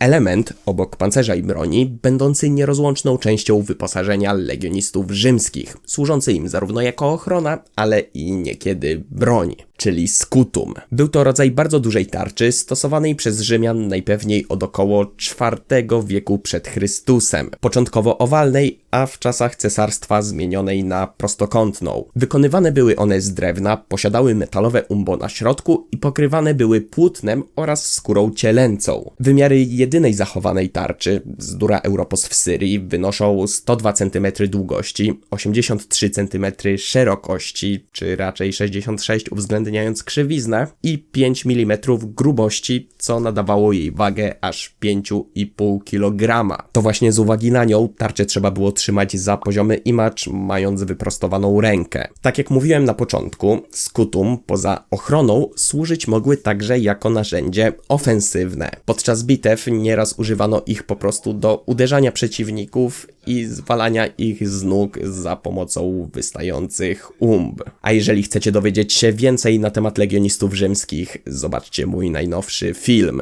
Element obok pancerza i broni, będący nierozłączną częścią wyposażenia legionistów rzymskich, służący im zarówno jako ochrona, ale i niekiedy broń czyli skutum. Był to rodzaj bardzo dużej tarczy, stosowanej przez Rzymian najpewniej od około IV wieku przed Chrystusem. Początkowo owalnej, a w czasach cesarstwa zmienionej na prostokątną. Wykonywane były one z drewna, posiadały metalowe umbo na środku i pokrywane były płótnem oraz skórą cielęcą. Wymiary jedynej zachowanej tarczy, z Dura Europos w Syrii, wynoszą 102 cm długości, 83 cm szerokości, czy raczej 66 uwzględniając krzywiznę i 5 mm grubości, co nadawało jej wagę aż 5,5 kg. To właśnie z uwagi na nią tarczę trzeba było trzymać za poziomy imacz, mając wyprostowaną rękę. Tak jak mówiłem na początku, skutum poza ochroną służyć mogły także jako narzędzie ofensywne. Podczas bitew nieraz używano ich po prostu do uderzania przeciwników i zwalania ich z nóg za pomocą wystających umb. A jeżeli chcecie dowiedzieć się więcej na temat legionistów rzymskich, zobaczcie mój najnowszy film.